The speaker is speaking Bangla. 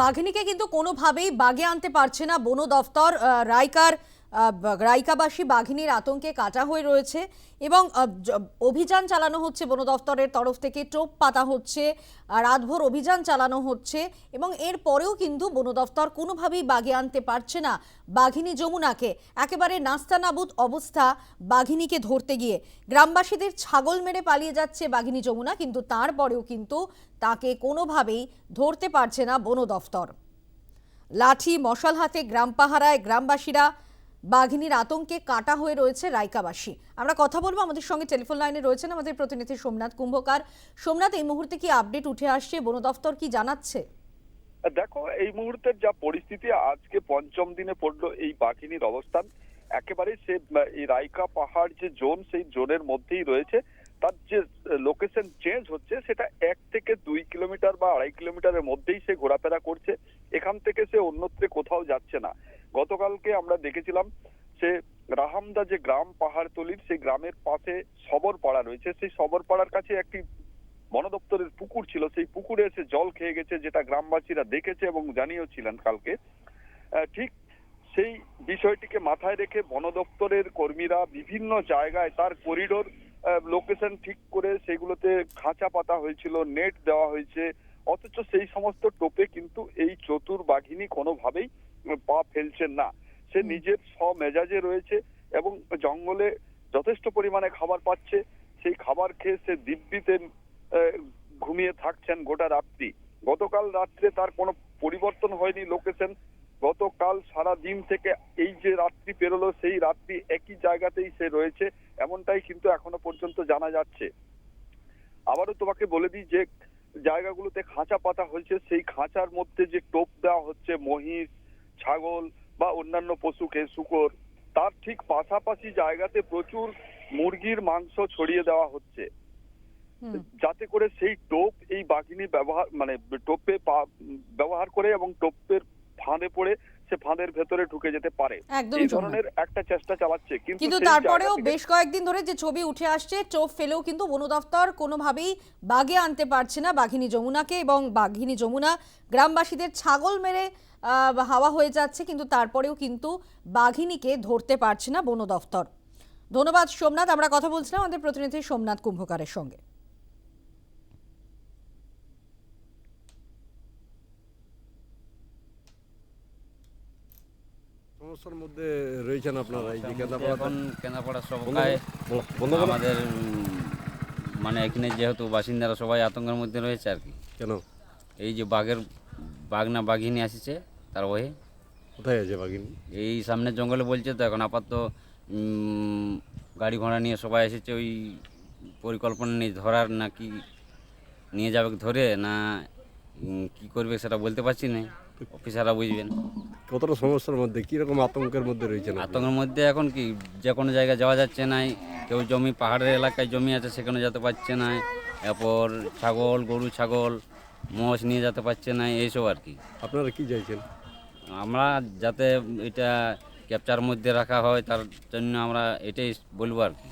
বাঘিনীকে কিন্তু কোনোভাবেই বাগে আনতে পারছে না। বন দফতর বা- রাইকাবাসী বাঘিনীর আতঙ্কে কাটা হয়ে রয়েছে এবং অভিযান চালানো হচ্ছে বন দফতরের তরফ থেকে, টোপ পাতা হচ্ছে রাতভর অভিযান চালানো হচ্ছে এবং এর পরেও কিন্তু বন দফতর কোনোভাবেই বাগে আনতে পারছে না বাঘিনী যমুনাকে। একেবারে নাস্তানাবুদ অবস্থা বাঘিনীকে ধরতে গিয়ে। গ্রামবাসীদের ছাগল মেরে পালিয়ে যাচ্ছে বাঘিনী যমুনা, কিন্তু তারপরেও কিন্তু তাকে কোনোভাবেই ধরতে পারছে না বন দফতর। লাঠি, মশাল হাতে গ্রাম পাহারায় গ্রামবাসীরা বাঘিনীর আতঙ্কে কাটা হয়ে রয়েছে রাইকাবাসী আমরা কথা বলব আমাদের সঙ্গে টেলিফোন লাইনে রয়েছেন আমাদের প্রতিনিধি সোমনাথ কুম্ভকার। সোমনাথ, এই মুহূর্তে কি আপডেট উঠে আসছে? বন দফতর কি জানাচ্ছে? দেখো, এই মুহূর্তের যা পরিস্থিতি, আজকে পঞ্চম দিনে পড়ল এই বাঘিনীর অবস্থান। একেবারে সে রায়কা পাহাড় যে জোন, সেই জোনের মধ্যেই রয়েছে। তার যে লোকেশন চেঞ্জ হচ্ছে, সেটা এক থেকে দুই কিলোমিটার বা আড়াই কিলোমিটারের মধ্যেই সে ঘোরাফেরা করছে। এখান থেকে সে অন্যত্রে কোথাও যাচ্ছে না। গতকালকে আমরা দেখেছিলাম সে রাহামদা যে গ্রাম পাহাড়তলির, সেই গ্রামের পাশে সবরপাড়া রয়েছে। সেই সবরপাড়ার কাছে একটি বন দপ্তরের পুকুর ছিল। সেই পুকুরে এসে জল খেয়ে গেছে, যেটা গ্রামবাসীরা দেখেছে এবং জানিয়েছিলেন কালকে। ঠিক সেই বিষয়টিকে মাথায় রেখে বন দপ্তরের কর্মীরা বিভিন্ন জায়গায় তার করিডোর লোকেশন ঠিক করে সেগুলোতে খাঁচা পাতা হয়েছিল নেট দেওয়া হয়েছে। অথচ সেই সমস্ত টোপে কিন্তু এই চতুর বাঘিনী কোনোভাবেই পা ফেলছেন না। সে নিজের স্বমেজাজে রয়েছে এবং জঙ্গলে যথেষ্ট পরিমাণে খাবার পাচ্ছে। সেই খাবার খেয়ে সে দিব্যিতে ঘুমিয়ে থাকছেন গোটা রাত্রি। গতকাল রাত্রে তার কোনো পরিবর্তন হয়নি লোকেশন সারা দিন থেকে এই যে রাত্রি পেরোলো সেই রাত্রি একই জায়গাতেই সে রয়েছে এমনটাই কিন্তু এখনও পর্যন্ত জানা যাচ্ছে। আবারও তোমাকে বলে দিই যে জায়গাগুলোতে খাঁচা পাতা হয়েছে সেই খাঁচার মধ্যে যে টোপ দেওয়া হচ্ছে মহিষ ছাগল বা অন্যান্য পশুকে শুকর তার ঠিক পাশাপাশি জায়গাতে প্রচুর মুরগির মাংস ছড়িয়ে দেওয়া হচ্ছে। যাতে করে সেই টোপ এই বাঘিনী ব্যবহার মানে টোপে ব্যবহার করে এবং টোপের ফাঁদে পড়ে সে ফাঁদের ভেতরে ঢুকে যেতে পারে। এই ধরনের একটা চেষ্টা চালাচ্ছে কিন্তু তারপরেও বেশ কয়েকদিন ধরে যে ছবি উঠে আসছে চোপ ফেলেও কিন্তু বন দফতর কোনোভাবেই বাগে আনতে পারছে না বাঘিনী যমুনাকে এবং বাঘিনী যমুনা গ্রামবাসীদের ছাগল মেরে আহ, হাওয়া হয়ে যাচ্ছে কিন্তু তারপরেও কিন্তু বাঘিনীকে ধরতে পারছে না বন দফতর। ধন্যবাদ সোমনাথ আমরা কথা বলছিলাম আমাদের প্রতিনিধি সোমনাথ কুম্ভকারের সঙ্গে। সমস্যার মধ্যে রয়েছেন আপনারা এই যে কেন্দ্রাপাড়া এখন কেনাপড়া সবাই আমাদের মানে এখানে যেহেতু বাসিন্দারা সবাই আতঙ্কের মধ্যে রয়েছে আর কি। কেন? এই যে বাঘের বাঘ না বাঘিনী আসছে তার ভয়ে কোথায় আছে বাঘিনী? এই সামনে জঙ্গলে বলছে তো এখন আপাতত গাড়ি ঘোড়া নিয়ে সবাই এসেছে ওই পরিকল্পনা নিয়ে ধরার না কি নিয়ে যাবে ধরে না কি করবে সেটা বলতে পারছি না। অফিসাররা বুঝবেন। কতটা সমস্যার মধ্যে? কীরকম আতঙ্কের মধ্যে রয়েছেন আপনি? আতঙ্কের মধ্যে এখন কি? যে কোনো জায়গায় যাওয়া যাচ্ছে না। কেউ জমি পাহাড়ের এলাকায় জমি আছে সেখানে যেতে পারছে না। এরপর ছাগল গরু ছাগল মোষ নিয়ে যেতে পারছে না এইসব আর কি। আপনারা কি চাইছেন? আমরা যাতে এটা ক্যাপচার মধ্যে রাখা হয় তার জন্য আমরা এটাই বলব আর কি।